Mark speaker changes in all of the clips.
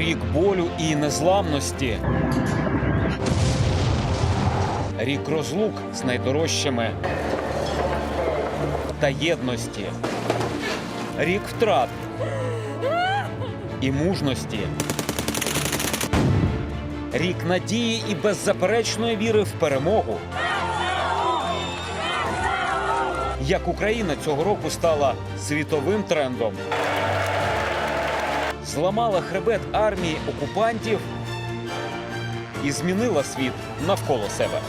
Speaker 1: Рік болю і незламності. Рік розлук з найдорожчими та єдності. Рік втрат і мужності. Рік надії і беззаперечної віри в перемогу. Як Україна цього року стала світовим трендом, зламала хребет армії окупантів і змінила світ навколо себе.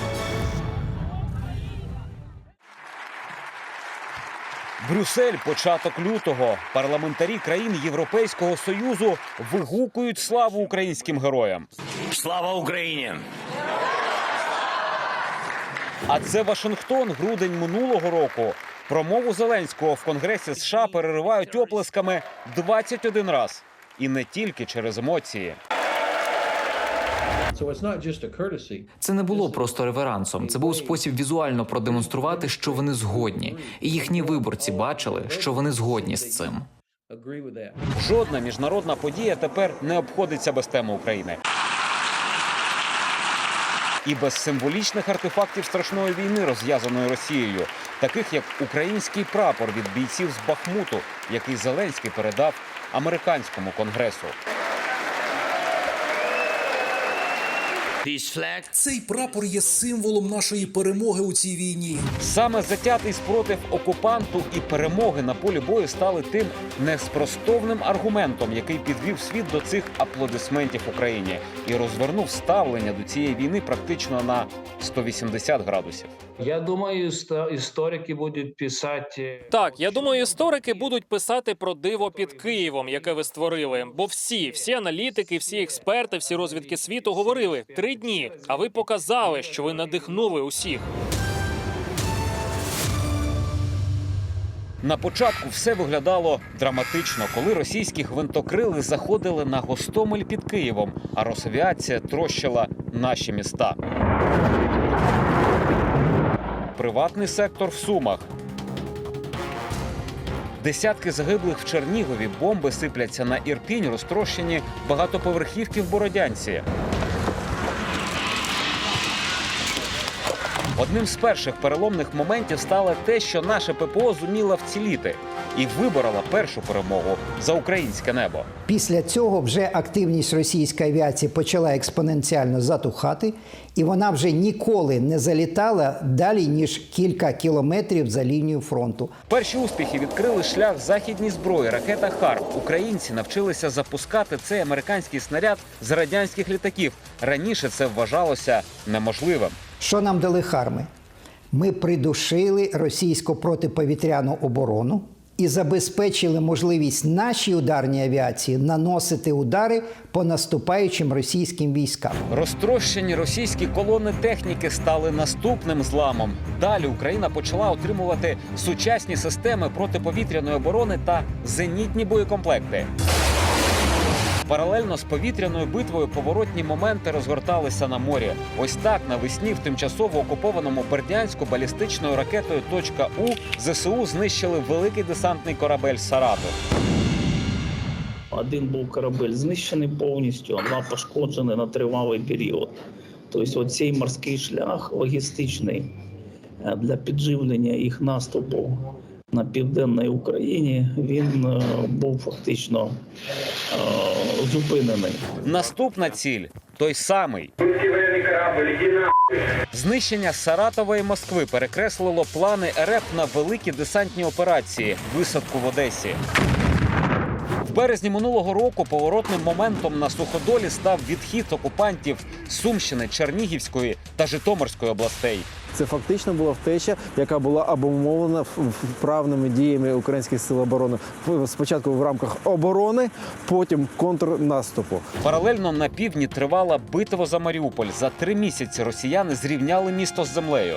Speaker 1: Брюссель, початок лютого. Парламентарі країн Європейського союзу вигукують славу українським героям.
Speaker 2: Слава Україні!
Speaker 1: А це Вашингтон, грудень минулого року. Промову Зеленського в Конгресі США переривають оплесками 21 раз. І не тільки через емоції.
Speaker 3: Це не було просто реверансом. Це був спосіб візуально продемонструвати, що вони згодні, і їхні виборці бачили, що вони згодні з цим.
Speaker 1: Жодна міжнародна подія тепер не обходиться без теми України. І без символічних артефактів страшної війни, розв'язаної Росією, таких як український прапор від бійців з Бахмуту, який Зеленський передав американському конгресу.
Speaker 4: Цей прапор є символом нашої перемоги у цій війні.
Speaker 1: Саме затятий спротив окупанту і перемоги на полі бою стали тим неспростовним аргументом, який підвів світ до цих аплодисментів Україні і розвернув ставлення до цієї війни практично на 180 градусів.
Speaker 5: Я думаю, історики будуть писати.
Speaker 6: Так, я думаю, історики будуть писати про диво під Києвом, яке ви створили. Бо всі, всі аналітики, всі експерти, всі розвідки світу говорили три дні. А ви показали, що ви надихнули усіх.
Speaker 1: На початку все виглядало драматично, коли російські гвинтокрили заходили на Гостомель під Києвом, а Росавіація трощила наші міста. Приватний сектор в Сумах. Десятки загиблих в Чернігові, бомби сипляться на Ірпінь, розтрощені багатоповерхівки в Бородянці. Одним з перших переломних моментів стало те, що наше ППО зуміло вціліти і виборола першу перемогу за українське небо.
Speaker 7: Після цього вже активність російської авіації почала експоненціально затухати, і вона вже ніколи не залітала далі ніж кілька кілометрів за лінією фронту.
Speaker 1: Перші успіхи відкрили шлях західній зброї. Ракета Харп. Українці навчилися запускати цей американський снаряд з радянських літаків. Раніше це вважалося неможливим.
Speaker 7: Що нам дали харми? Ми придушили російську протиповітряну оборону і забезпечили можливість нашій ударній авіації наносити удари по наступаючим російським військам.
Speaker 1: Розтрощені російські колони техніки стали наступним зламом. Далі Україна почала отримувати сучасні системи протиповітряної оборони та зенітні боєкомплекти. Паралельно з повітряною битвою поворотні моменти розгорталися на морі. Ось так навесні в тимчасово окупованому Бердянську балістичною ракетою «Точка У ЗСУ знищили великий десантний корабель Саратов.
Speaker 8: Один був корабель знищений повністю, а два пошкоджені на тривалий період. Тобто, оцей морський шлях логістичний е, для підживлення їх наступу на південній Україні він е, був фактично е, зупинений.
Speaker 1: Наступна ціль той самий. Знищення Саратова і Москви перекреслило плани РФ на великі десантні операції висадку в Одесі. В березні минулого року поворотним моментом на суходолі став відхід окупантів Сумщини, Чернігівської та Житомирської областей.
Speaker 9: Це фактично була втеча, яка була обумовлена вправними діями українських сил оборони. Спочатку в рамках оборони, потім контрнаступу.
Speaker 1: Паралельно на півдні тривала битва за Маріуполь. За три місяці росіяни зрівняли місто з землею.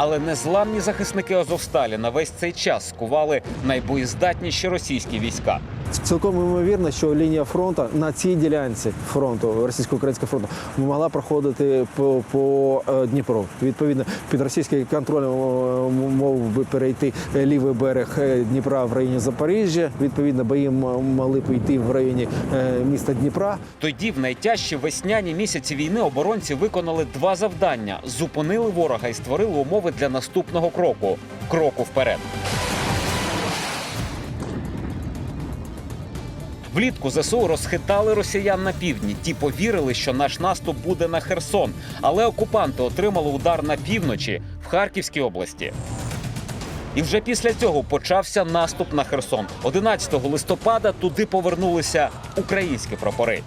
Speaker 1: Але незламні захисники Азовсталі на весь цей час скували найбоєздатніші російські війська.
Speaker 9: Цілком ймовірно, що лінія фронту на цій ділянці фронту російсько-українського фронту могла проходити по, по е, Дніпру. Відповідно, під російський контроль е, мов би перейти лівий берег е, Дніпра в районі Запоріжжя. Відповідно, бої могли б йти в районі міста Дніпра.
Speaker 1: Тоді, в найтяжчі весняні місяці війни, оборонці виконали два завдання: зупинили ворога і створили умови для наступного кроку кроку вперед. Влітку ЗСУ розхитали росіян на півдні. Ті повірили, що наш наступ буде на Херсон, але окупанти отримали удар на півночі в Харківській області. І вже після цього почався наступ на Херсон. 11 листопада туди повернулися українські прапори.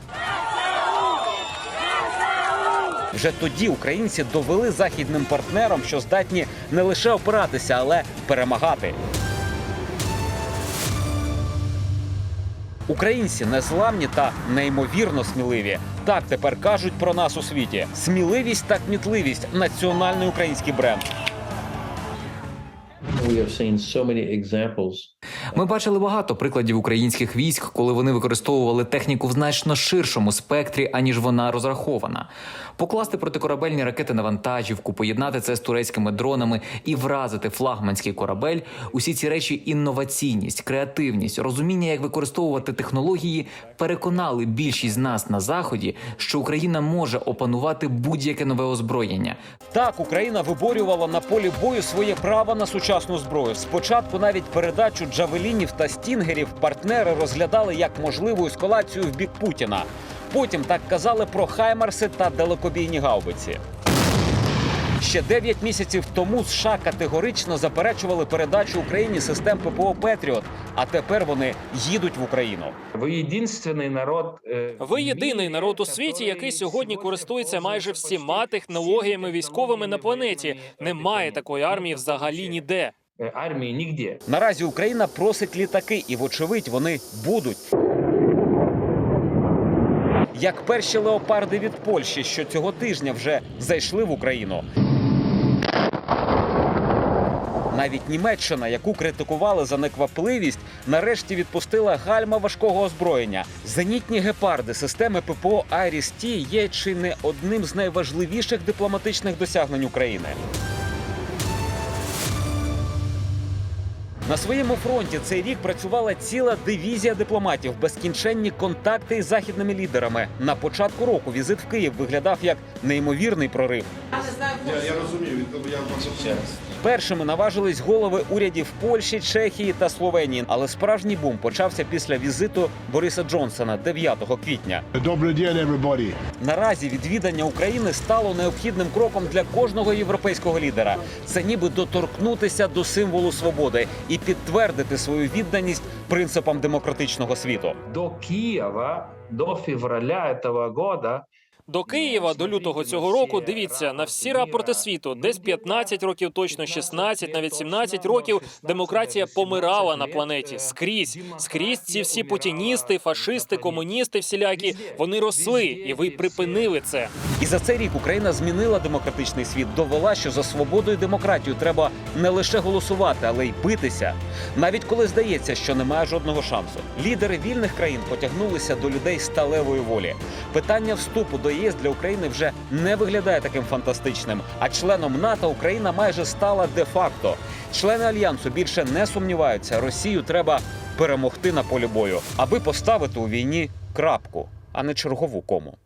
Speaker 1: Вже тоді українці довели західним партнерам, що здатні не лише опиратися, але перемагати. Українці незламні та неймовірно сміливі. Так тепер кажуть про нас у світі. Сміливість та кмітливість національний український бренд.
Speaker 10: We have seen so many examples
Speaker 3: Ми бачили багато прикладів українських військ, коли вони використовували техніку в значно ширшому спектрі, аніж вона розрахована. Покласти протикорабельні ракети на вантажівку, поєднати це з турецькими дронами і вразити флагманський корабель. Усі ці речі інноваційність, креативність, розуміння, як використовувати технології, переконали більшість з нас на заході, що Україна може опанувати будь-яке нове озброєння.
Speaker 1: Так, Україна виборювала на полі бою своє право на сучасну зброю. Спочатку навіть передачу джавелінів та стінгерів партнери розглядали як можливу ескалацію в бік Путіна. Потім так казали про хаймарси та далекобійні гаубиці. Ще 9 місяців тому США категорично заперечували передачу Україні систем ППО Петріот, а тепер вони їдуть в Україну.
Speaker 5: Ви єдиний народ. е,
Speaker 6: Ви єдиний народ у світі, який сьогодні користується майже всіма технологіями військовими на планеті. Немає такої армії взагалі ніде.
Speaker 5: Е, армії нігде.
Speaker 1: Наразі Україна просить літаки, і вочевидь вони будуть. Як перші леопарди від Польщі, що цього тижня вже зайшли в Україну. Навіть Німеччина, яку критикували за неквапливість, нарешті відпустила гальма важкого озброєння. Зенітні гепарди системи ППО Айріс Ті є чи не одним з найважливіших дипломатичних досягнень України. На своєму фронті цей рік працювала ціла дивізія дипломатів, безкінченні контакти із західними лідерами. На початку року візит в Київ виглядав як неймовірний прорив. Я розумію. Відповідь Першими наважились голови урядів Польщі, Чехії та Словенії. Але справжній бум почався після візиту Бориса Джонсона 9 квітня.
Speaker 11: Добрий день, everybody.
Speaker 1: Наразі відвідання України стало необхідним кроком для кожного європейського лідера. Це ніби доторкнутися до символу свободи і підтвердити свою відданість принципам демократичного світу.
Speaker 5: До Києва до февраля цього года
Speaker 6: До Києва до лютого цього року дивіться на всі рапорти світу. Десь 15 років, точно 16, навіть 17 років. Демократія помирала на планеті скрізь. Скрізь ці всі путіністи, фашисти, комуністи, всілякі вони росли, і ви припинили це.
Speaker 1: І за цей рік Україна змінила демократичний світ, довела, що за свободу і демократію треба не лише голосувати, але й битися. Навіть коли здається, що немає жодного шансу. Лідери вільних країн потягнулися до людей сталевої волі. Питання вступу до ЄС для України вже не виглядає таким фантастичним. А членом НАТО Україна майже стала де-факто. Члени альянсу більше не сумніваються. Росію треба перемогти на полі бою, аби поставити у війні крапку, а не чергову кому.